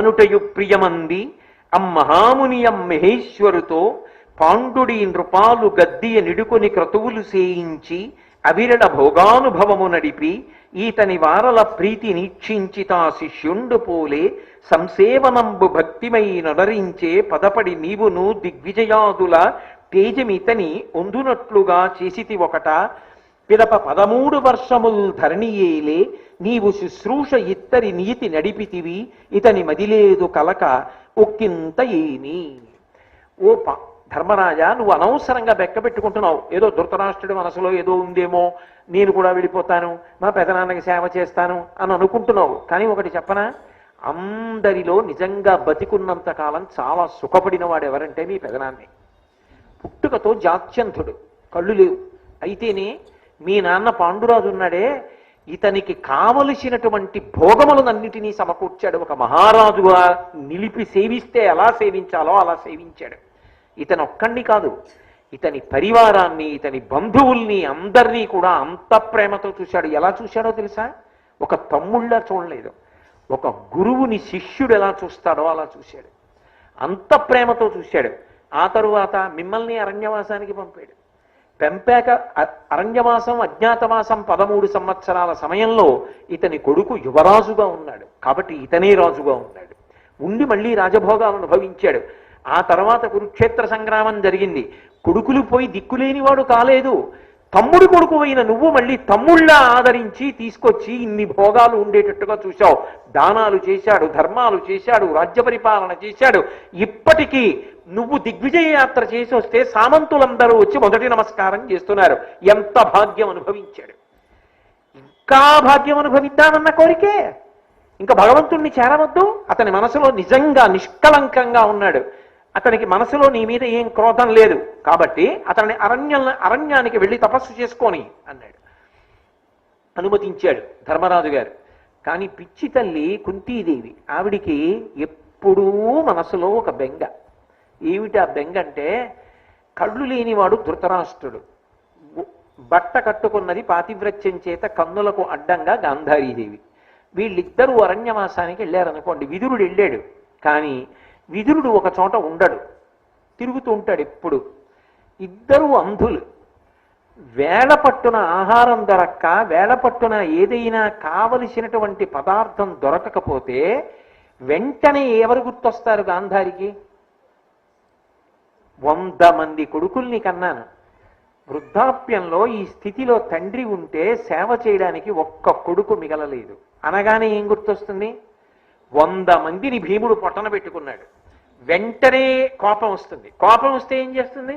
అనుటయు ప్రియమంది అమ్మహామునియం మహేశ్వరుతో పాండుడి నృపాలు గద్దియ నిడుకొని క్రతువులు సేయించి అవిరళ భోగానుభవము నడిపి ఈతని వారల ప్రీతి నీక్షించి తా శిష్యుండు పోలే సంసేవనంబు భక్తిమై నడరించే పదపడి నీవును దిగ్విజయాదుల తేజమితని ఒందునట్లుగా చేసితి ఒకట. పిదప పదమూడు వర్షముల్ ధరణియేలే నీవు శుశ్రూష ఇత్తరి నీతి నడిపితివి ఇతని మదిలేదు కలక ఒక్కింత ఏమి. ఓ ప ధర్మరాజా నువ్వు అనవసరంగా బెక్క పెట్టుకుంటున్నావు. ఏదో ధృతరాష్ట్రుడి మనసులో ఏదో ఉందేమో నేను కూడా వెళ్ళిపోతాను మా పెదనాన్నకి సేవ చేస్తాను అని అనుకుంటున్నావు. కానీ ఒకటి చెప్పనా? అందరిలో నిజంగా బతికున్నంత కాలం చాలా సుఖపడిన వాడు ఎవరంటే మీ పెదనాన్నే. పుట్టుకతో జాత్యంతుడు కళ్ళు లేవు. అయితేనే మీ నాన్న పాండురాజు ఉన్నాడే ఇతనికి కావలసినటువంటి భోగములనన్నిటినీ సమకూర్చాడు. ఒక మహారాజుగా నిలిపి సేవిస్తే ఎలా సేవించాలో అలా సేవించాడు. ఇతను ఒక్కడిని కాదు ఇతని పరివారాన్ని ఇతని బంధువుల్ని అందరినీ కూడా అంత ప్రేమతో చూశాడు. ఎలా చూశాడో తెలుసా? ఒక తమ్ముళ్ళ చూడలేదు. ఒక గురువుని శిష్యుడు ఎలా చూస్తాడో అలా చూశాడు. అంత ప్రేమతో చూశాడు. ఆ తరువాత మిమ్మల్ని అరణ్యవాసానికి పంపాడు. పెంపాక అరణ్యవాసం అజ్ఞాతవాసం పదమూడు సంవత్సరాల సమయంలో ఇతని కొడుకు యువరాజుగా ఉన్నాడు. కాబట్టి ఇతనే రాజుగా ఉన్నాడు. ఉండి మళ్ళీ రాజభోగాలు అనుభవించాడు. ఆ తర్వాత కురుక్షేత్ర సంగ్రామం జరిగింది. కొడుకులు పోయి దిక్కులేనివాడు కాలేదు. తమ్ముడు కొడుకు అయిన నువ్వు మళ్ళీ తమ్ముళ్ళ ఆదరించి తీసుకొచ్చి ఇన్ని భోగాలు ఉండేటట్టుగా చూశావు. దానాలు చేశాడు ధర్మాలు చేశాడు రాజ్య పరిపాలన చేశాడు. ఇప్పటికీ నువ్వు దిగ్విజయ యాత్ర చేసి వస్తే సామంతులందరూ వచ్చి మొదటి నమస్కారం చేస్తున్నారు. ఎంత భాగ్యం అనుభవించాడు. ఇంకా భాగ్యం అనుభవిద్దామన్న కోరికే. ఇంకా భగవంతుణ్ణి చేరవద్దు. అతని మనసులో నిజంగా నిష్కలంకంగా ఉన్నాడు. అతనికి మనసులో నీ మీద ఏం క్రోధం లేదు. కాబట్టి అతని అరణ్య అరణ్యానికి వెళ్ళి తపస్సు చేసుకొని అన్నాడు. అనుమతించాడు ధర్మరాజు గారు. కానీ పిచ్చి తల్లి కుంతీదేవి ఆవిడికి ఎప్పుడూ మనసులో ఒక బెంగ. ఏమిటి ఆ బెంగంటే కళ్ళు లేనివాడు ధృతరాష్ట్రుడు. బట్ట కట్టుకున్నది పాతివ్రత్యం చేత కన్నులకు అడ్డంగా గాంధారీదేవి. వీళ్ళిద్దరూ అరణ్యవాసానికి వెళ్ళారనుకోండి విదురుడు వెళ్ళాడు. కానీ విదురుడు ఒక చోట ఉండడు. తిరుగుతూ ఉంటాడు ఎప్పుడు. ఇద్దరు అంధులు. వేళ పట్టున ఆహారం దొరక్క వేళ పట్టున ఏదైనా కావలసినటువంటి పదార్థం దొరకకపోతే వెంటనే ఎవరు గుర్తొస్తారు గాంధారికి? వంద మంది కొడుకుల్ని కన్నాను వృద్ధాప్యంలో ఈ స్థితిలో తండ్రి ఉంటే సేవ చేయడానికి ఒక్క కొడుకు మిగలలేదు. అనగానే ఏం గుర్తొస్తుంది? వంద మందిని భీముడు పొట్టన పెట్టుకున్నాడు. వెంటనే కోపం వస్తుంది. కోపం వస్తే ఏం చేస్తుంది?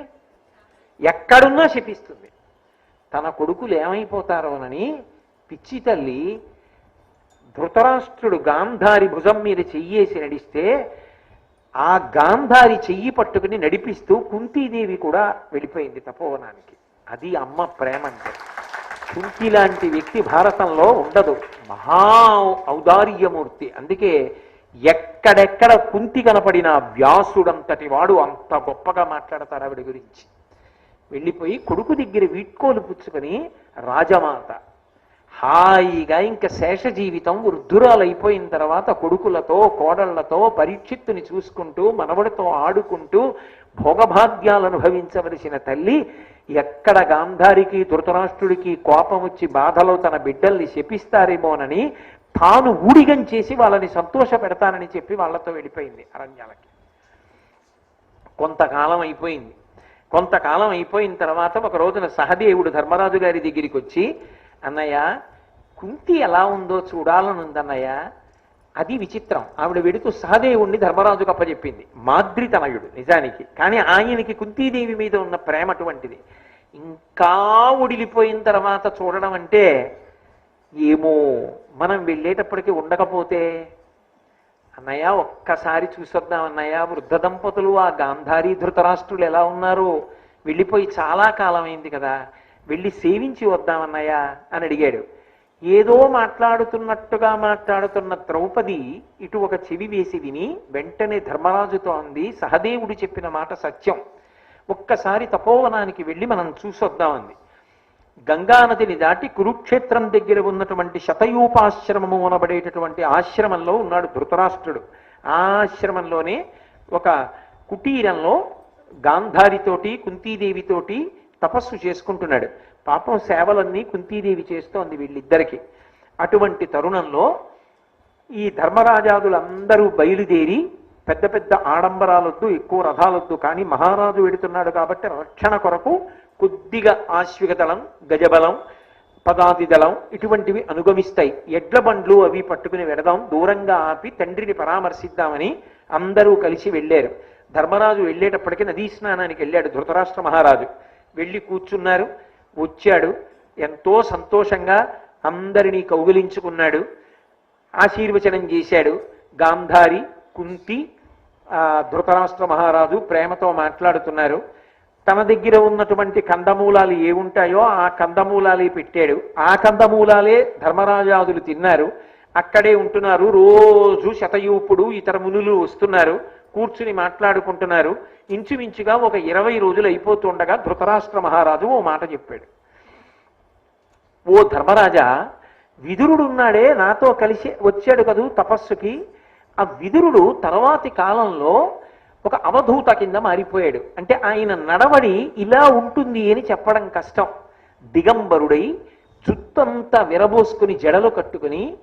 ఎక్కడున్నా శపిస్తుంది. తన కొడుకులు ఏమైపోతారోనని పిచ్చి తల్లి ధృతరాష్ట్రుడు గాంధారి భుజం మీద చెయ్యేసి నడిస్తే ఆ గాంధారి చెయ్యి పట్టుకుని నడిపిస్తూ కుంతీదేవి కూడా వెళ్ళిపోయింది తపోవనానికి. అది అమ్మ ప్రేమ అంటే. కుంతి లాంటి వ్యక్తి భారతంలో ఉండదు. మహా ఔదార్యమూర్తి. అందుకే ఎక్కడెక్కడ కుంతి కనపడిన వ్యాసుడంతటి వాడు అంత గొప్పగా మాట్లాడతారు ఆవిడ గురించి. వెళ్ళిపోయి కొడుకు దగ్గర వీడ్కోలు పుచ్చుకొని రాజమాత హాయిగా ఇంకా శేష జీవితం వృద్ధురాలైపోయిన తర్వాత కొడుకులతో కోడళ్ళతో పరీక్షిత్తుని చూసుకుంటూ మనవడితో ఆడుకుంటూ భోగభాగ్యాలు అనుభవించవలసిన తల్లి ఎక్కడ గాంధారికి ధృతరాష్ట్రుడికి కోపం వచ్చి బాధలో తన బిడ్డల్ని శపిస్తారేమోనని తాను ఊడిగం చేసి వాళ్ళని సంతోష పెడతానని చెప్పి వాళ్ళతో వెళ్ళిపోయింది అరణ్యాలకి. కొంతకాలం అయిపోయింది. కొంతకాలం అయిపోయిన తర్వాత ఒక రోజున సహదేవుడు ధర్మరాజు గారి దగ్గరికి వచ్చి అన్నయ్య కుంతి ఎలా ఉందో చూడాలనుందన్నయ్య అది విచిత్రం. ఆవిడ వెడుతూ సహదేవుణ్ణి ధర్మరాజుకు అప్పచెప్పింది మాద్రితనయుడు నిజానికి. కానీ ఆయనకి కుంతీదేవి మీద ఉన్న ప్రేమ అటువంటిది. ఇంకా ఉడిలిపోయిన తర్వాత చూడడం అంటే ఏమో మనం వెళ్ళేటప్పటికి ఉండకపోతే. అన్నయ్య ఒక్కసారి చూసొద్దాం అన్నయ్య. వృద్ధ దంపతులు ఆ గాంధారి ధృతరాష్ట్రులు ఎలా ఉన్నారు? వెళ్ళిపోయి చాలా కాలం అయింది కదా. వెళ్ళి సేవించి వద్దామన్నయ్య అని అడిగాడు. ఏదో మాట్లాడుతున్నట్టుగా మాట్లాడుతున్న ద్రౌపది ఇటు ఒక చెవి వేసి విని వెంటనే ధర్మరాజుతో అంది సహదేవుడు చెప్పిన మాట సత్యం. ఒక్కసారి తపోవనానికి వెళ్ళి మనం చూసొద్దామంది. గంగానదిని దాటి కురుక్షేత్రం దగ్గర ఉన్నటువంటి శతయూపాశ్రమము అనబడేటటువంటి ఆశ్రమంలో ఉన్నాడు ధృతరాష్ట్రుడు. ఆ ఆశ్రమంలోనే ఒక కుటీరంలో గాంధారితోటి కుంతీదేవితోటి తపస్సు చేసుకుంటున్నాడు. పాపం సేవలన్నీ కుంతీదేవి చేస్తోంది వీళ్ళిద్దరికి. అటువంటి తరుణంలో ఈ ధర్మరాజాదులందరూ బయలుదేరి పెద్ద పెద్ద ఆడంబరాలొద్దు ఎక్కువ రథాలొద్దు కానీ మహారాజు వెడుతున్నాడు కాబట్టి రక్షణ కొరకు కొద్దిగా ఆశ్విక దళం గజబలం పదాతి దళం ఇటువంటివి అనుగమిస్తాయి. ఎడ్ల బండ్లు అవి పట్టుకుని వెడదాం దూరంగా ఆపి తండ్రిని పరామర్శిద్దామని అందరూ కలిసి వెళ్ళారు. ధర్మరాజు వెళ్ళేటప్పటికీ నదీ స్నానానికి వెళ్ళాడు ధృతరాష్ట్ర మహారాజు. వెళ్ళి కూర్చున్నారు. వచ్చాడు. ఎంతో సంతోషంగా అందరినీ కౌగిలించుకున్నాడు. ఆశీర్వచనం చేశాడు. గాంధారి కుంతి ఆ, ధృతరాష్ట్ర మహారాజు ప్రేమతో మాట్లాడుతున్నారు. తన దగ్గర ఉన్నటువంటి కందమూలాలు ఏముంటాయో ఆ కందమూలాలే పెట్టాడు. ఆ కందమూలాలే ధర్మరాజాదులు తిన్నారు. అక్కడే ఉంటున్నారు. రోజు శతయూపుడు ఇతర మునులు వస్తున్నారు. కూర్చుని మాట్లాడుకుంటున్నారు. ఇంచుమించుగా ఒక ఇరవై రోజులు అయిపోతుండగా ధృతరాష్ట్ర మహారాజు ఓ మాట చెప్పాడు. ఓ ధర్మరాజా విదురుడున్నాడే నాతో కలిసి వచ్చాడు కదూ తపస్సుకి. ఆ విదురుడు తర్వాతి కాలంలో ఒక అవధూత కింద మారిపోయాడు. అంటే ఆయన నడవడి ఇలా ఉంటుంది అని చెప్పడం కష్టం. దిగంబరుడై జుత్తంతా విరబోసుకుని జడలు కట్టుకుని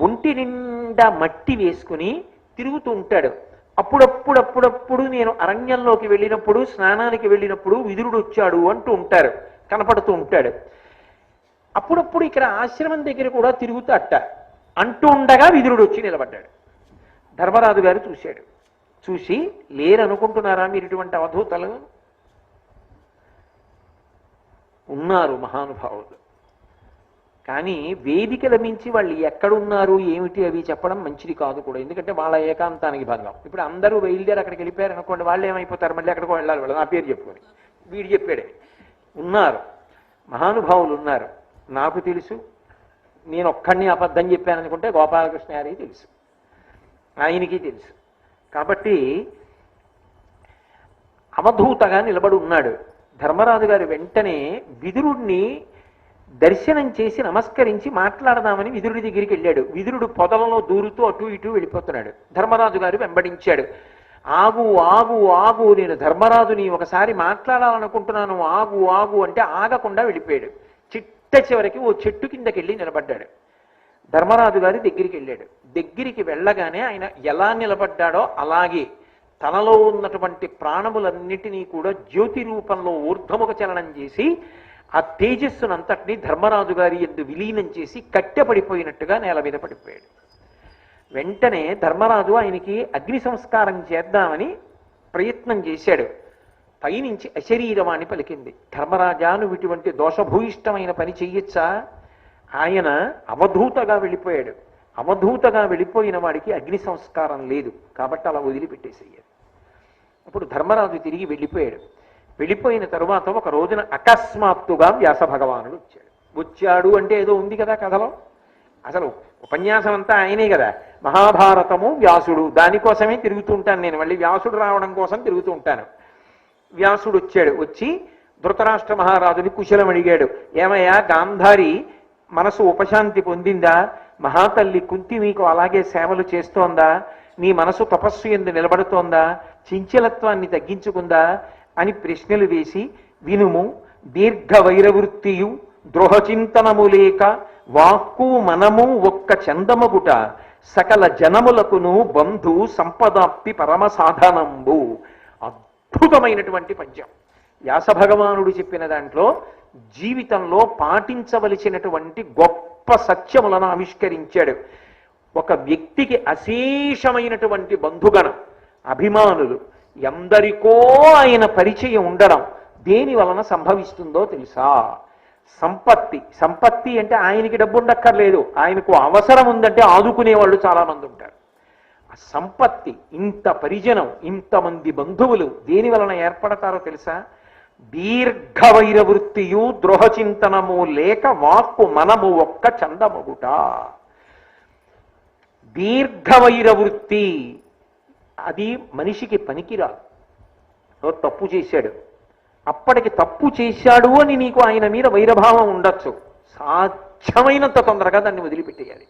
ఒంటి నిండా మట్టి వేసుకుని తిరుగుతూ ఉంటాడు. అప్పుడప్పుడప్పుడప్పుడు నేను అరణ్యంలోకి వెళ్ళినప్పుడు స్నానానికి వెళ్ళినప్పుడు విదురుడు వచ్చాడు అంటూ ఉంటారు కనపడుతూ ఉంటాడు. అప్పుడప్పుడు ఇక్కడ ఆశ్రమం దగ్గర కూడా తిరుగుతూ అట్ట అంటూ ఉండగా విదురుడు వచ్చి నిలబడ్డాడు. ధర్మరాజు గారు చూశాడు. చూసి లేరనుకుంటున్నారా మీరు ఇటువంటి అవధూతలు? ఉన్నారు మహానుభావులు. కానీ వేదికల మించి వాళ్ళు ఎక్కడున్నారు ఏమిటి అవి చెప్పడం మంచిది కాదు కూడా. ఎందుకంటే వాళ్ళ ఏకాంతానికి భంగం. ఇప్పుడు అందరూ బయలుదేరి అక్కడికి వెళ్ళిపోయారు అనుకోండి వాళ్ళు ఏమైపోతారు? మళ్ళీ అక్కడికి వెళ్ళాలి వాళ్ళు. నా పేరు చెప్పుకొని వీడు చెప్పాడే ఉన్నారు. మహానుభావులు ఉన్నారు. నాకు తెలుసు. నేను ఒక్కడిని అబద్ధం చెప్పాను అనుకుంటే గోపాలకృష్ణ గారికి తెలుసు. ఆయనకి తెలుసు. కాబట్టి అవధూతగా నిలబడి ఉన్నాడు. ధర్మరాజు గారు వెంటనే విదురుణ్ణి దర్శనం చేసి నమస్కరించి మాట్లాడదామని విదురుడి దగ్గరికి వెళ్ళాడు. విదురుడు పొదలలో దూరుతూ అటు ఇటు వెళ్ళిపోతున్నాడు. ధర్మరాజు గారు వెంబడించాడు. ఆగు ఆగు ఆగు నేను ధర్మరాజుని ఒకసారి మాట్లాడాలనుకుంటున్నాను. ఆగు ఆగు అంటే ఆగకుండా వెళ్ళిపోయాడు. చిట్ట చివరికి ఓ చెట్టు కిందకి వెళ్ళి నిలబడ్డాడు. ధర్మరాజు గారి దగ్గరికి వెళ్ళాడు. దగ్గరికి వెళ్ళగానే ఆయన ఎలా నిలబడ్డాడో అలాగే తనలో ఉన్నటువంటి ప్రాణములన్నిటినీ కూడా జ్యోతి రూపంలో ఊర్ధముఖ చలనం చేసి ఆ తేజస్సును తేజస్సునంతటినీ ధర్మరాజు గారి ఎందు విలీనం చేసి కట్టెపడిపోయినట్టుగా నేల మీద పడిపోయాడు. వెంటనే ధర్మరాజు ఆయనకి అగ్ని సంస్కారం చేద్దామని ప్రయత్నం చేశాడు. పైనుంచి అశరీరవాణి పలికింది. ధర్మరాజాను ఇటువంటి దోషభూయిష్టమైన పని చెయ్యొచ్చా? ఆయన అవధూతగా వెళ్ళిపోయాడు. అవధూతగా వెళ్ళిపోయిన వాడికి అగ్ని సంస్కారం లేదు. కాబట్టి అలా వదిలిపెట్టేసేయాలి అప్పుడు ధర్మరాజు తిరిగి వెళ్ళిపోయాడు. వెళ్ళిపోయిన తరువాత ఒక రోజున అకస్మాత్తుగా వ్యాస భగవానుడు వచ్చాడు. వచ్చాడు అంటే ఏదో ఉంది కదా కథలో? అసలు ఉపన్యాసం అంతా ఆయనే కదా. మహాభారతము వ్యాసుడు. దానికోసమే తిరుగుతూ ఉంటాను నేను. మళ్ళీ వ్యాసుడు రావడం కోసం తిరుగుతూ ఉంటాను. వ్యాసుడు వచ్చాడు. వచ్చి ధృతరాష్ట్ర మహారాజుని కుశలం అడిగాడు. ఏమయ్యా గాంధారి మనసు ఉపశాంతి పొందిందా? మహాతల్లి కుంతి మీకు అలాగే సేవలు చేస్తోందా? నీ మనసు తపస్సు ఎందు నిలబడుతోందా? చించలత్వాన్ని తగ్గించుకుందా? అని ప్రశ్నలు వేసి వినుము దీర్ఘ వైరవృత్తియు ద్రోహచింతనము లేక వాక్కు మనము ఒక్క చందమగుట సకల జనములకును బంధు సంపదాప్తి పరమ సాధనంబు అద్భుతమైనటువంటి పద్యం. వ్యాస భగవానుడు చెప్పిన దాంట్లో జీవితంలో పాటించవలసినటువంటి గొప్ప సత్యములను ఆవిష్కరించాడు. ఒక వ్యక్తికి అశేషమైనటువంటి బంధుగణం అభిమానులు ఎందరికో ఆయన పరిచయం ఉండడం దేని వలన సంభవిస్తుందో తెలుసా? సంపత్తి. సంపత్తి అంటే ఆయనకి డబ్బు ఉండక్కర్లేదు ఆయనకు అవసరం ఉందంటే ఆదుకునే వాళ్ళు చాలామంది ఉంటారు. ఆ సంపత్తి ఇంత పరిజనం ఇంతమంది బంధువులు దేని వలన ఏర్పడతారో తెలుసా? దీర్ఘ వైరవృత్తియు ద్రోహచింతనము లేక వాక్కు మనము ఒక్క చందమగుట. దీర్ఘ వైరవృత్తి అది మనిషికి పనికిరాదు ఓ తప్పు చేశాడు. అప్పటికి తప్పు చేశాడు అని నీకు ఆయన మీద వైరభావం ఉండొచ్చు. సాధ్యమైనంత తొందరగా దాన్ని వదిలిపెట్టేయాలి.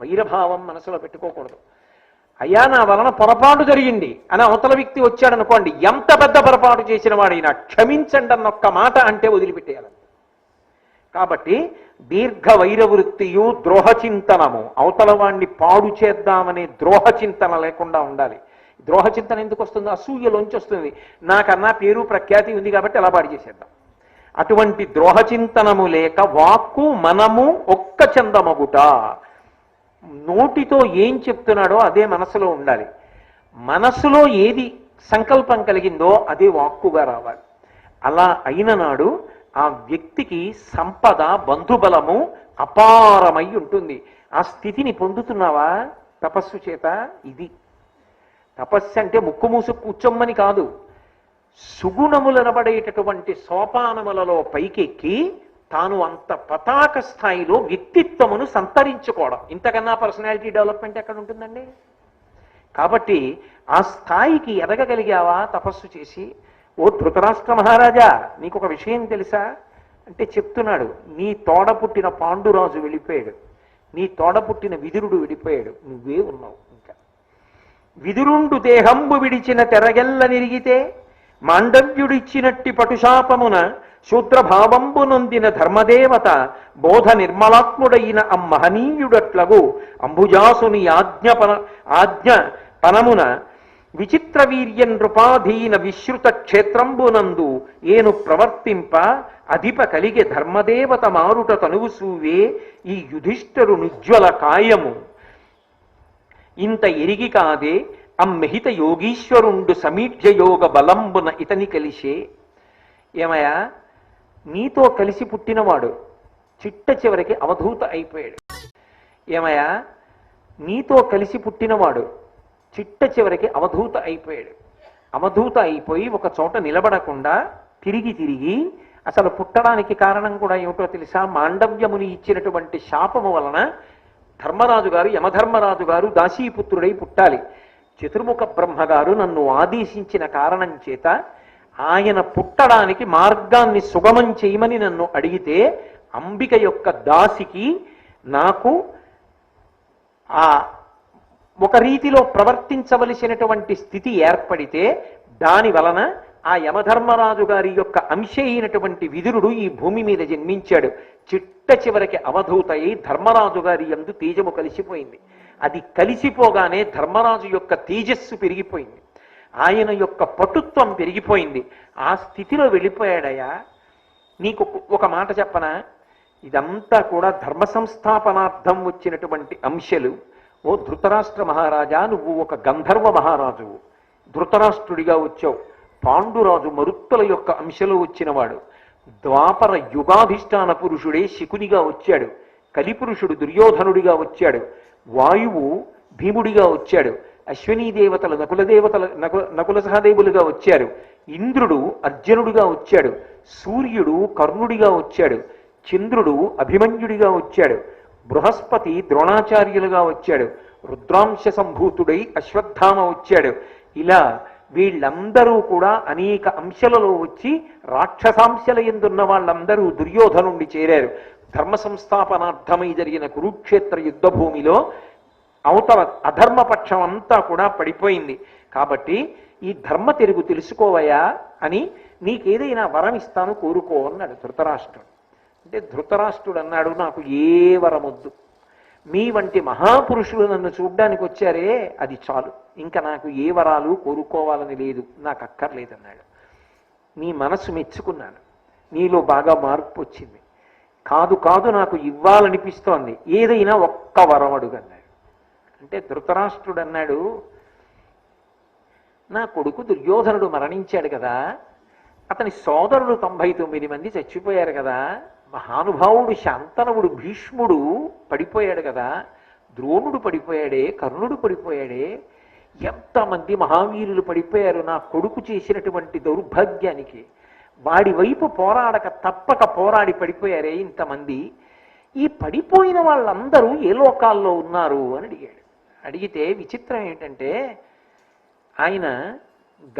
వైరభావం మనసులో పెట్టుకోకూడదు. అయ్యా నా వలన పొరపాటు జరిగింది అని అవతల వ్యక్తి వచ్చాడు అనుకోండి ఎంత పెద్ద పొరపాటు చేసిన వాడైనా క్షమించండి అన్న ఒక్క మాట అంటే వదిలిపెట్టేయాలి. కాబట్టి దీర్ఘ వైరవృత్తియు ద్రోహ చింతనము. అవతల వాణ్ణి పాడు చేద్దామనే ద్రోహ చింతన లేకుండా ఉండాలి. ద్రోహ చింతన ఎందుకు వస్తుంది అసూయలోంచి వస్తుంది. నాకన్నా పేరు ప్రఖ్యాతి ఉంది కాబట్టి అలా పాడు చేసేద్దాం. అటువంటి ద్రోహ చింతనము లేక వాక్కు మనము ఒక్క చందమగుట. నోటితో ఏం చెప్తున్నాడో అదే మనసులో ఉండాలి. మనసులో ఏది సంకల్పం కలిగిందో అదే వాక్కుగా రావాలి. అలా అయిన నాడు ఆ వ్యక్తికి సంపద బంధుబలము అపారమై ఉంటుంది. ఆ స్థితిని పొందుతున్నావా? తపస్సు చేత ఇది. తపస్సు అంటే ముక్కు మూసు కూర్చొమ్మని కాదు. సుగుణములనబడేటటువంటి సోపానములలో పైకెక్కి తాను అంత పతాక స్థాయిలో వ్యక్తిత్వమును సంతరించుకోవడం. ఇంతకన్నా పర్సనాలిటీ డెవలప్మెంట్ ఎక్కడ ఉంటుందండి? కాబట్టి ఆ స్థాయికి ఎదగగలిగావా తపస్సు చేసి? ఓ ధృతరాష్ట్ర మహారాజా నీకు ఒక విషయం తెలుసా? అంటే చెప్తున్నాడు నీ తోడ పుట్టిన పాండురాజు వెళ్ళిపోయాడు. నీ తోడ పుట్టిన విదురుడు వెళ్ళిపోయాడు. నువ్వే ఉన్నావు. విదురుండు దేహంబు విడిచిన తెరగెల్ల నిరిగితే మాండవ్యుడిచ్చినట్టి పటుశాపమున శూద్రభావంబు నొందిన ధర్మదేవత బోధ నిర్మలాత్ముడైన అమ్మహనీయుడట్లగు అంబుజాసుని ఆజ్ఞ పన ఆజ్ఞ పనమున విచిత్ర వీర్య నృపాధీన విశ్రుత క్షేత్రంబునందు ఏను ప్రవర్తింప అధిప కలిగే ధర్మదేవత మారుట తనువు సూవే ఈ యుధిష్ఠరు నిజ్వల కాయము. ఇంత ఎరిగి కాదే అమ్మిహిత యోగీశ్వరుండు సమీఢ్య యోగ బలంబున ఇతని కలిసే ఏమయ్యా? నీతో కలిసి పుట్టినవాడు చిట్ట చివరికి అవధూత అయిపోయాడు. ఏమయ్యా? నీతో కలిసి పుట్టినవాడు చిట్ట చివరికి అవధూత అయిపోయాడు. అవధూత అయిపోయి ఒక చోట నిలబడకుండా తిరిగి తిరిగి అసలు పుట్టడానికి కారణం కూడా ఏమిటో తెలుసా? మాండవ్యముని ఇచ్చినటువంటి శాపము వలన ధర్మరాజు గారు యమధర్మరాజు గారు దాసీపుత్రుడై పుట్టాలి. చతుర్ముఖ బ్రహ్మగారు నన్ను ఆదేశించిన కారణం చేత ఆయన పుట్టడానికి మార్గాన్ని సుగమం చేయమని నన్ను అడిగితే అంబిక యొక్క దాసికి నాకు ఆ ఒక రీతిలో ప్రవర్తించవలసినటువంటి స్థితి ఏర్పడితే దాని వలన ఆ యమధర్మరాజు గారి యొక్క అంశ అయినటువంటి విదురుడు ఈ భూమి మీద జన్మించాడు. చిట్ట చివరికి అవధూతయి ధర్మరాజు గారి యందు తేజము కలిసిపోయింది. అది కలిసిపోగానే ధర్మరాజు యొక్క తేజస్సు పెరిగిపోయింది. ఆయన యొక్క పటుత్వం పెరిగిపోయింది. ఆ స్థితిలో వెళ్ళిపోయాడయా నీకు ఒక- మాట చెప్పనా? ఇదంతా కూడా ధర్మ సంస్థాపనార్థం వచ్చినటువంటి అంశాలు. ఓ ధృతరాష్ట్ర మహారాజా నువ్వు ఒక గంధర్వ మహారాజువు. ధృతరాష్ట్రుడిగా వచ్చావు. పాండురాజు మరుత్తుల యొక్క అంశలో వచ్చినవాడు. ద్వాపర యుగాధిష్టాన పురుషుడే శకునిగా వచ్చాడు. కలిపురుషుడు దుర్యోధనుడిగా వచ్చాడు. వాయువు భీముడిగా వచ్చాడు. అశ్వినీ దేవతలు నకుల దేవతల నకుల నకుల సహదేవులుగా వచ్చారు. ఇంద్రుడు అర్జునుడిగా వచ్చాడు. సూర్యుడు కర్ణుడిగా వచ్చాడు. చంద్రుడు అభిమన్యుడిగా వచ్చాడు. బృహస్పతి ద్రోణాచార్యులుగా వచ్చాడు. రుద్రాంశ సంభూతుడై అశ్వత్థామ వచ్చాడు. ఇలా వీళ్ళందరూ కూడా అనేక అంశలలో వచ్చి రాక్షసాంశల ఎందున్న వాళ్ళందరూ దుర్యోధనుండి చేరారు. ధర్మ సంస్థాపనార్థమై జరిగిన కురుక్షేత్ర యుద్ధ భూమిలో అవతల అధర్మపక్షం అంతా కూడా పడిపోయింది. కాబట్టి ఈ ధర్మ తెలుగు తెలుసుకోవయా అని నీకేదైనా వరం ఇస్తాను కోరుకో అన్నాడు ధృతరాష్ట్రుడు. అంటే ధృతరాష్ట్రుడు అన్నాడు నాకు ఏ వరమొద్దు. మీ వంటి మహాపురుషులు నన్ను చూడ్డానికి వచ్చారే అది చాలు. ఇంకా నాకు ఏ వరాలు కోరుకోవాలని లేదు. నాకు అక్కర్లేదన్నాడు. నీ మనసు మెచ్చుకున్నాను. నీలో బాగా మార్పు వచ్చింది. కాదు కాదు నాకు ఇవ్వాలనిపిస్తోంది. ఏదైనా ఒక్క వరం అడుగు అన్నాడు అంటే ధృతరాష్ట్రుడు అన్నాడు నా కొడుకు దుర్యోధనుడు మరణించాడు కదా. అతని సోదరుడు తొంభై తొమ్మిది మంది చచ్చిపోయారు కదా. మహానుభావుడు శాంతనవుడు భీష్ముడు పడిపోయాడు కదా. ద్రోణుడు పడిపోయాడే కర్ణుడు పడిపోయాడే. ఎంతమంది మహావీరులు పడిపోయారు నా కొడుకు చేసినటువంటి దౌర్భాగ్యానికి. వాడి వైపు పోరాడక తప్పక పోరాడి పడిపోయారే ఇంతమంది. ఈ పడిపోయిన వాళ్ళందరూ ఏ లోకాల్లో ఉన్నారు అని అడిగాడు. అడిగితే విచిత్రం ఏంటంటే ఆయన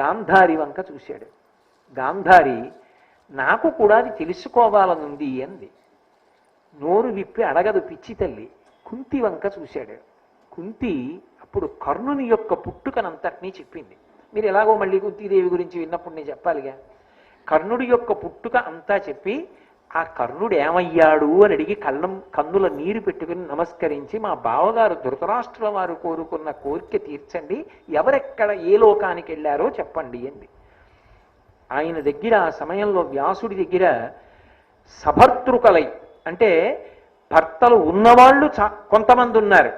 గాంధారి వంక చూశాడు. గాంధారి నాకు కూడా అది తెలుసుకోవాలనుంది అంది. నోరు విప్పి అడగదు పిచ్చి తల్లి. కుంతి వంక చూశాడు. కుంతి అప్పుడు కర్ణుని యొక్క పుట్టుకనంతటినీ చెప్పింది. మీరు ఎలాగో మళ్ళీ కుంతీదేవి గురించి విన్నప్పుడు నేను చెప్పాలిగా. కర్ణుడి యొక్క పుట్టుక అంతా చెప్పి ఆ కర్ణుడు ఏమయ్యాడు? అని అడిగి కళ్ళం కన్నుల నీరు పెట్టుకుని నమస్కరించి మా బావగారు ధృతరాష్ట్రుల వారు కోరుకున్న కోరిక తీర్చండి. ఎవరెక్కడ ఏ లోకానికి వెళ్ళారో చెప్పండి అంది. ఆయన దగ్గర ఆ సమయంలో వ్యాసుడి దగ్గర సభర్తృకలై అంటే భర్తలు ఉన్నవాళ్ళు చా- కొంతమంది ఉన్నారు.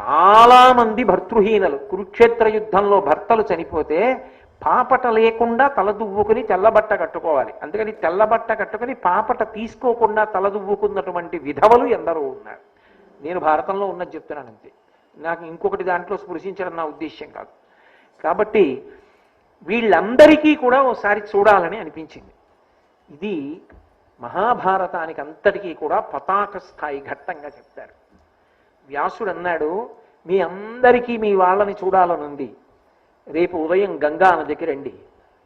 చాలామంది భర్తృహీనలు. కురుక్షేత్ర యుద్ధంలో భర్తలు చనిపోతే పాపట లేకుండా తలదువ్వుకుని తెల్లబట్ట కట్టుకోవాలి. అందుకని తెల్లబట్ట కట్టుకుని పాపట తీసుకోకుండా తలదువ్వుకున్నటువంటి విధవలు ఎందరో ఉన్నారు. నేను భారతంలో ఉన్నది చెప్తున్నాను అంతే. నాకు ఇంకొకటి దాంట్లో స్పృశించడం నా ఉద్దేశ్యం కాదు. కాబట్టి వీళ్ళందరికీ కూడా ఒకసారి చూడాలని అనిపించింది. ఇది మహాభారతానికి అంతటికీ కూడా పతాక స్థాయి ఘట్టంగా చెప్తారు. వ్యాసుడు అన్నాడు మీ అందరికీ మీ వాళ్ళని చూడాలనుంది. రేపు ఉదయం గంగా నదికి రండి.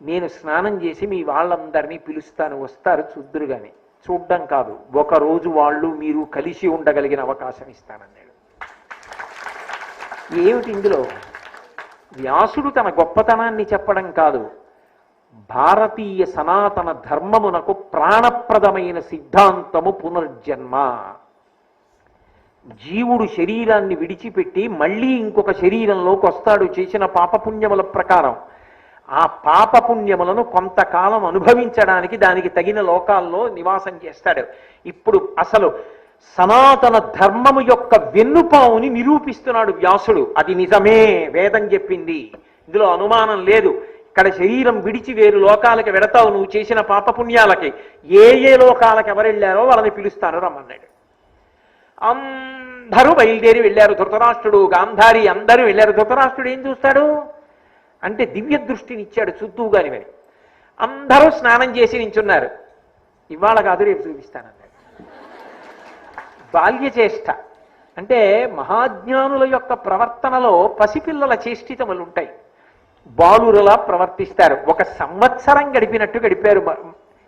నేను స్నానం చేసి మీ వాళ్ళందరినీ పిలుస్తాను. వస్తారు చూద్దురుగాని చూడ్డం కాదు ఒకరోజు వాళ్ళు మీరు కలిసి ఉండగలిగిన అవకాశం ఇస్తానన్నాడు. ఏమిటి ఇందులో? వ్యాసుడు తన గొప్పతనాన్ని చెప్పడం కాదు. భారతీయ సనాతన ధర్మమునకు ప్రాణప్రదమైన సిద్ధాంతము పునర్జన్మ. జీవుడు శరీరాన్ని విడిచిపెట్టి మళ్ళీ ఇంకొక శరీరంలోకి వస్తాడు చేసిన పాపపుణ్యముల ప్రకారం. ఆ పాపపుణ్యములను కొంతకాలం అనుభవించడానికి దానికి తగిన లోకాల్లో నివాసం చేస్తాడు. ఇప్పుడు అసలు సనాతన ధర్మము యొక్క వెన్నుపావుని నిరూపిస్తున్నాడు వ్యాసుడు. అది నిజమే వేదం చెప్పింది. ఇందులో అనుమానం లేదు. ఇక్కడ శరీరం విడిచి వేరు లోకాలకి వెడతావు నువ్వు చేసిన పాపపుణ్యాలకి. ఏ ఏ లోకాలకు ఎవరెళ్ళారో వాళ్ళని పిలుస్తాను రమ్మన్నాడు. అందరూ బయలుదేరి వెళ్ళారు. ధృతరాష్ట్రుడు గాంధారి అందరూ వెళ్ళారు. ధృతరాష్ట్రుడు ఏం చూస్తాడు? అంటే దివ్య దృష్టిని ఇచ్చాడు చుద్దూగాని మరి అందరూ స్నానం చేసి నించున్నారు. ఇవాళ కాదు రేపు చూపిస్తాను బాల్య చేష్ట అంటే మహాజ్ఞానుల యొక్క ప్రవర్తనలో పసిపిల్లల చేష్టితములు ఉంటాయి. బాలురలా ప్రవర్తిస్తారు. ఒక సంవత్సరం గడిపినట్టు గడిపారు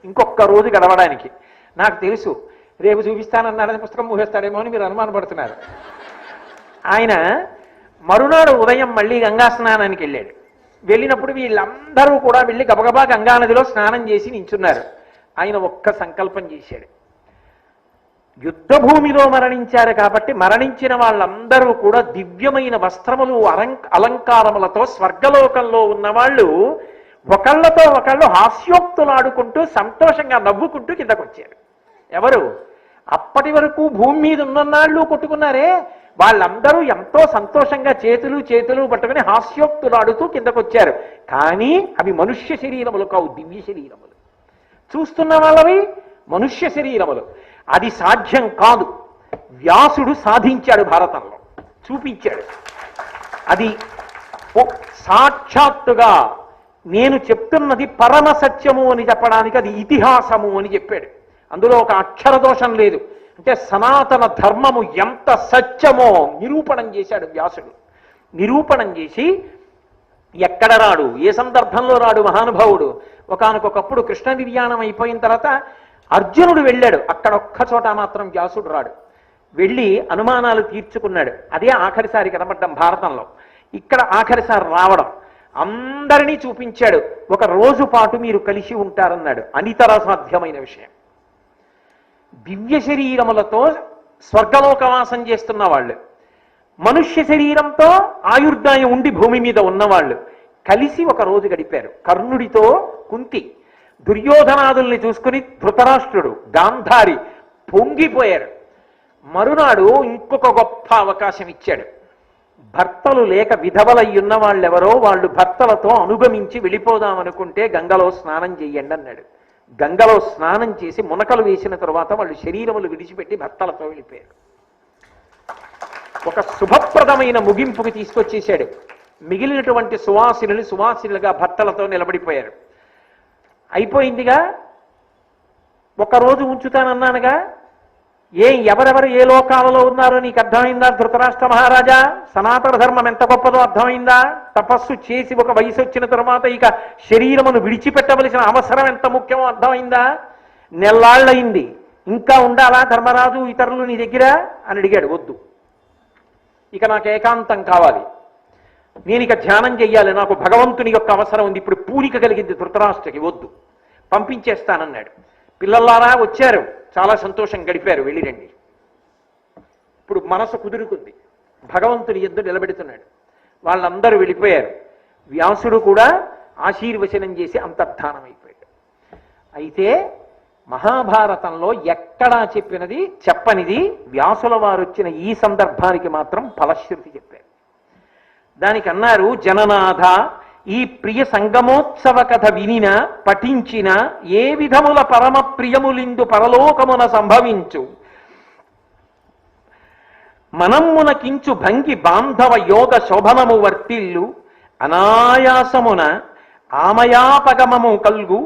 ఇంకొక రోజు గడవడానికి. నాకు తెలుసు. రేపు చూపిస్తానన్నాడని పుస్తకం మూసేస్తాడేమో అని మీరు అనుమానపడుతున్నారు ఆయన మరునాడు ఉదయం మళ్ళీ గంగా స్నానానికి వెళ్ళాడు. వెళ్ళినప్పుడు వీళ్ళందరూ కూడా వెళ్ళి గబగబా గంగా నదిలో స్నానం చేసి నించున్నారు. ఆయన ఒక్క సంకల్పం చేశాడు. యుద్ధ భూమిలో మరణించారు కాబట్టి మరణించిన వాళ్ళందరూ కూడా దివ్యమైన వస్త్రములు అలంకారములతో స్వర్గలోకంలో ఉన్నవాళ్ళు ఒకళ్ళతో ఒకళ్ళు హాస్యోక్తులాడుకుంటూ సంతోషంగా నవ్వుకుంటూ కిందకొచ్చారు. ఎవరు? అప్పటి వరకు భూమి మీద ఉన్ననాళ్ళు కొట్టుకున్నారే. వాళ్ళందరూ ఎంతో సంతోషంగా చేతులు చేతులు పట్టుకుని హాస్యోక్తులాడుతూ కిందకొచ్చారు. కానీ అవి మనుష్య శరీరములు కావు దివ్య శరీరములు. చూస్తున్న వాళ్ళవి మనుష్య శరీరములు. అది సాధ్యం కాదు. వ్యాసుడు సాధించాడు భారతంలో. చూపించాడు. అది సాక్షాత్తుగా నేను చెప్తున్నది పరమ సత్యము అని చెప్పడానికి అది ఇతిహాసము అని చెప్పాడు. అందులో ఒక అక్షర దోషం లేదు. అంటే సనాతన ధర్మము ఎంత సత్యమో నిరూపణం చేశాడు వ్యాసుడు. నిరూపణం చేసి ఎక్కడ రాడు? ఏ సందర్భంలో రాడు మహానుభావుడు? ఒకనకొకప్పుడు కృష్ణ నిర్యాణం అయిపోయిన తర్వాత అర్జునుడు వెళ్ళాడు. అక్కడ ఒక్క చోట మాత్రం వ్యాసుడు రాడు. వెళ్ళి అనుమానాలు తీర్చుకున్నాడు. అదే ఆఖరిసారి కనబడ్డం భారతంలో. ఇక్కడ ఆఖరిసారి రావడం. అందరినీ చూపించాడు. ఒక రోజు పాటు మీరు కలిసి ఉంటారన్నాడు. అనితర సాధ్యమైన విషయం. దివ్య శరీరములతో స్వర్గలోకవాసం చేస్తున్న వాళ్ళు మనుష్య శరీరంతో ఆయుర్దాయం ఉండి భూమి మీద ఉన్నవాళ్ళు కలిసి ఒక రోజు గడిపారు. కర్ణుడితో కుంతి దుర్యోధనాదుల్ని చూసుకుని ధృతరాష్ట్రుడు గాంధారి పొంగిపోయారు. మరునాడు ఇంకొక గొప్ప అవకాశం ఇచ్చాడు. భర్తలు లేక విధవలయ్యున్న వాళ్ళెవరో వాళ్ళు భర్తలతో అనుగమించి వెళ్ళిపోదాం అనుకుంటే గంగలో స్నానం చెయ్యండి అన్నాడు. గంగలో స్నానం చేసి మునకలు వేసిన తర్వాత వాళ్ళు శరీరములు విడిచిపెట్టి భర్తలతో వెళ్ళిపోయారు. ఒక శుభప్రదమైన ముగింపుకి తీసుకొచ్చేశాడు. మిగిలినటువంటి సువాసినులు సువాసినులుగా భర్తలతో నిలబడిపోయారు. అయిపోయిందిగా? ఒకరోజు ఉంచుతానన్నానుగా? ఏ ఎవరెవరు ఏ లోకాలలో ఉన్నారో నీకు అర్థమైందా ధృతరాష్ట్ర మహారాజా? సనాతన ధర్మం ఎంత గొప్పదో అర్థమైందా? తపస్సు చేసి ఒక వయసు వచ్చిన తర్వాత ఇక శరీరమును విడిచిపెట్టవలసిన అవసరం ఎంత ముఖ్యమో అర్థమైందా? నెల్లాళ్ళయింది. ఇంకా ఉండాలా ధర్మరాజు ఇతరులు నీ దగ్గర? అని అడిగాడు వద్దు. ఇక నాకు ఏకాంతం కావాలి. నేను ఇక ధ్యానం చెయ్యాలి నాకు భగవంతుని యొక్క అవసరం ఉంది ఇప్పుడు పూనిక కలిగింది ధృతరాష్ట్రకి వద్దు. పంపించేస్తానన్నాడు. పిల్లలారా వచ్చారు. చాలా సంతోషం గడిపారు వెళ్ళిరండి ఇప్పుడు మనసు కుదురుకుంది. భగవంతుని ఎద్దు నిలబెడుతున్నాడు. వాళ్ళందరూ వెళ్ళిపోయారు. వ్యాసుడు కూడా ఆశీర్వచనం చేసి అంతర్ధానం అయిపోయాడు. అయితే మహాభారతంలో ఎక్కడా చెప్పినది చెప్పనిది వ్యాసుల వారు వచ్చిన ఈ సందర్భానికి మాత్రం ఫలశ్రుతి చెప్పారు. దానికి అన్నారు జననాథ ఈ ప్రియ సంగమోత్సవ కథ వినిన పఠించిన ఏ విధముల పరమ ప్రియములిందు పరలోకమున సంభవించు. మనమ్మున కించు భంగి బాంధవ యోగ శోభనము వర్తిల్లు అనాయాసమున ఆమయాపగమము కల్గు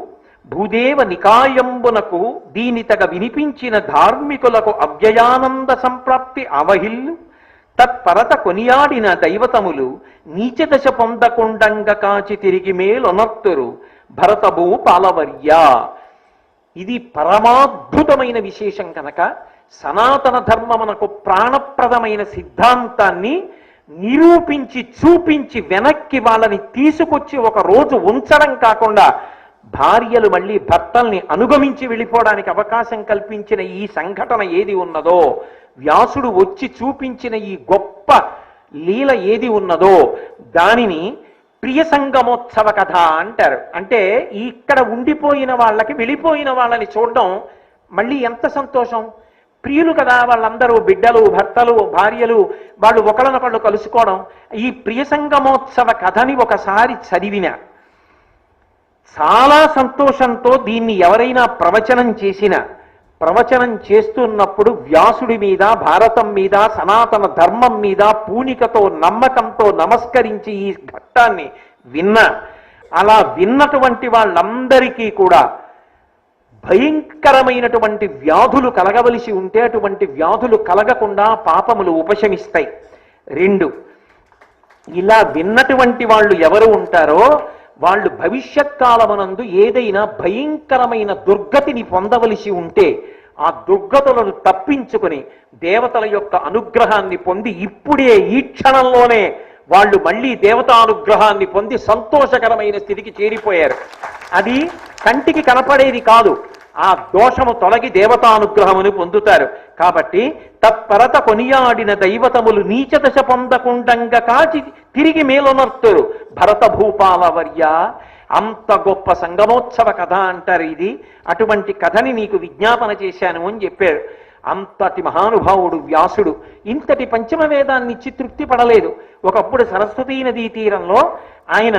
భూదేవ నికాయంబునకు దీనితగ వినిపించిన ధార్మికులకు అవ్యయానంద సంప్రాప్తి అవహిల్లు తత్పరత కొనియాడిన దైవతములు నీచదశ పొందకుండంగ కాచి తిరిగి మేలొనర్తురు భరతభూ పాలవర్య ఇది పరమాద్భుతమైన విశేషం కనుక సనాతన ధర్మమునకు ప్రాణప్రదమైన సిద్ధాంతాన్ని నిరూపించి చూపించి వెనక్కి వాళ్ళని తీసుకొచ్చి ఒక రోజు ఉంచడం కాకుండా భార్యలు మళ్ళీ భర్తల్ని అనుగమించి వెళ్ళిపోవడానికి అవకాశం కల్పించిన ఈ సంఘటన ఏది ఉన్నదో వ్యాసుడు వచ్చి చూపించిన ఈ గొప్ప లీల ఏది ఉన్నదో దానిని ప్రియ సంగమోత్సవ కథ అంటారు. అంటే ఇక్కడ ఉండిపోయిన వాళ్ళకి వెళ్ళిపోయిన వాళ్ళని చూడడం మళ్ళీ ఎంత సంతోషం. ప్రియులు కదా వాళ్ళందరూ బిడ్డలు భర్తలు భార్యలు వాళ్ళు ఒకళ్ళనొకళ్ళు కలుసుకోవడం. ఈ ప్రియ సంగమోత్సవ కథని ఒకసారి చదివిన చాలా సంతోషంతో దీన్ని ఎవరైనా ప్రవచనం చేసిన ప్రవచనం చేస్తున్నప్పుడు వ్యాసుడి మీద భారతం మీద సనాతన ధర్మం మీద పూనికతో నమ్మకంతో నమస్కరించి ఈ ఘట్టాన్ని విన్న అలా విన్నటువంటి వాళ్ళందరికీ కూడా భయంకరమైనటువంటి వ్యాధులు కలగవలసి ఉంటే అటువంటి వ్యాధులు కలగకుండా పాపములు ఉపశమిస్తాయి. రెండు ఇలా విన్నటువంటి వాళ్ళు ఎవరు ఉంటారో వాళ్ళు భవిష్యత్ కాలమునందు ఏదైనా భయంకరమైన దుర్గతిని పొందవలసి ఉంటే ఆ దుర్గతులను తప్పించుకుని దేవతల యొక్క అనుగ్రహాన్ని పొంది ఇప్పుడే ఈ క్షణంలోనే వాళ్ళు మళ్ళీ దేవతానుగ్రహాన్ని పొంది సంతోషకరమైన స్థితికి చేరిపోయారు. అది కంటికి కనపడేది కాదు. ఆ దోషము తొలగి దేవతానుగ్రహమును పొందుతారు. కాబట్టి తత్పరత కొనియాడిన దైవతములు నీచదశ పొందకుండంగా కాచి తిరిగి మేలొనర్తురు. భరత భూపాలవర్య అంత గొప్ప సంగమోత్సవ కథ అంటారు ఇది. అటువంటి కథని నీకు విజ్ఞాపన చేశాను అని చెప్పారు అంతటి మహానుభావుడు వ్యాసుడు. ఇంతటి పంచమ వేదాన్ని ఇచ్చి తృప్తి పడలేదు. ఒకప్పుడు సరస్వతీ నదీ తీరంలో ఆయన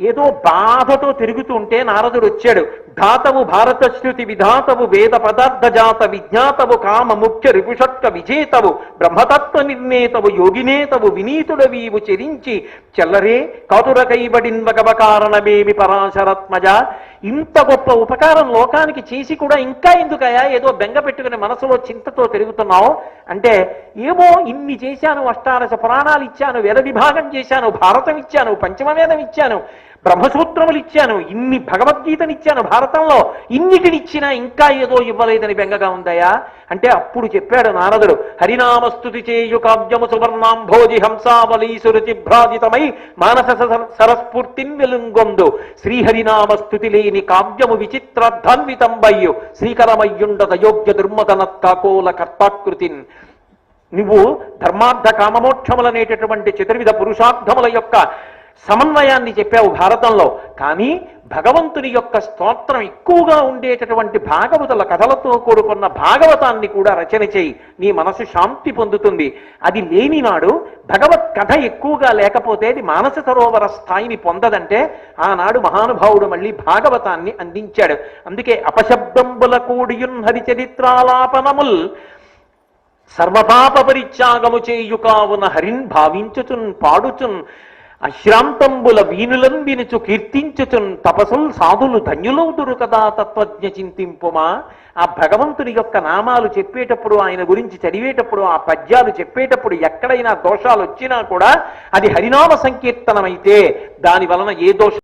ఏదో బాధతో తిరుగుతుంటే నారదుడు వచ్చాడు. ధాతవు భారత శృతి విధాతవు వేద పదార్థ జాత విజ్ఞాతవు కామ ముఖ్య రిపుషట్క విజేతవు బ్రహ్మతత్వ నిర్ణేతవు యోగినేతవు వినీతుడవీవు చెరించి చెల్లరే కాతుర కైబడిన్వగవ కారణమేమి పరాశరత్మజ? ఇంత గొప్ప ఉపకారం లోకానికి చేసి కూడా ఇంకా ఎందుకయా ఏదో బెంగ పెట్టుకుని మనసులో చింతతో తిరుగుతున్నావు అంటే ఏమో ఇన్ని చేశాను అష్టాదశ పురాణాలు ఇచ్చాను వేద విభాగం చేశాను భారతం ఇచ్చాను పంచమవేదం ఇచ్చాను బ్రహ్మసూత్రములు ఇచ్చాను ఇన్ని భగవద్గీతని ఇచ్చాను భారతంలో ఇన్నిటినిచ్చినా ఇంకా ఏదో ఇవ్వలేదని బెంగగా ఉందయా అంటే అప్పుడు చెప్పాడు నారదుడు హరినామస్తుతి చేయు కావ్యము సువర్ణాంభోజి హంసావలీసురుచి భ్రాజితమై మానస సర- సరస్ఫూర్తిన్ వెలుంగొందు. శ్రీహరినామస్తుతి లేని కావ్యము విచిత్రార్థాన్వితంబయ్యు శ్రీకరమయ్యుండత యోగ్య దుర్మదనత్కాకోల కర్తాకృతిన్. నువ్వు ధర్మార్థ కామమోక్షములనేటటువంటి చతుర్విధ పురుషార్థముల యొక్క సమన్వయాన్ని చెప్పావు భారతంలో. కానీ భగవంతుని యొక్క స్తోత్రం ఎక్కువగా ఉండేటటువంటి భాగవతుల కథలతో కూడుకున్న భాగవతాన్ని కూడా రచన చేయి. నీ మనసు శాంతి పొందుతుంది. అది లేని నాడు భగవత్ కథ ఎక్కువగా లేకపోతే అది మానస సరోవర స్థాయిని పొందదంటే ఆనాడు మహానుభావుడు మళ్ళీ భాగవతాన్ని అందించాడు. అందుకే అపశబ్దంబుల కూడియున్ హరిచరిత్రాలాపనముల్ సర్వపాప పరిత్యాగము చేయు కావున హరిన్ భావించుచున్ పాడుచున్ అశ్రాంతంబుల వీనులంబినుచు కీర్తించుచున్ తపసులు సాధులు ధన్యులవుతురు కదా తత్వజ్ఞ చింతింపుమా? ఆ భగవంతుని యొక్క నామాలు చెప్పేటప్పుడు ఆయన గురించి చదివేటప్పుడు ఆ పద్యాలు చెప్పేటప్పుడు ఎక్కడైనా దోషాలు వచ్చినా కూడా అది హరినామ సంకీర్తనమైతే దాని వలన ఏ దోషం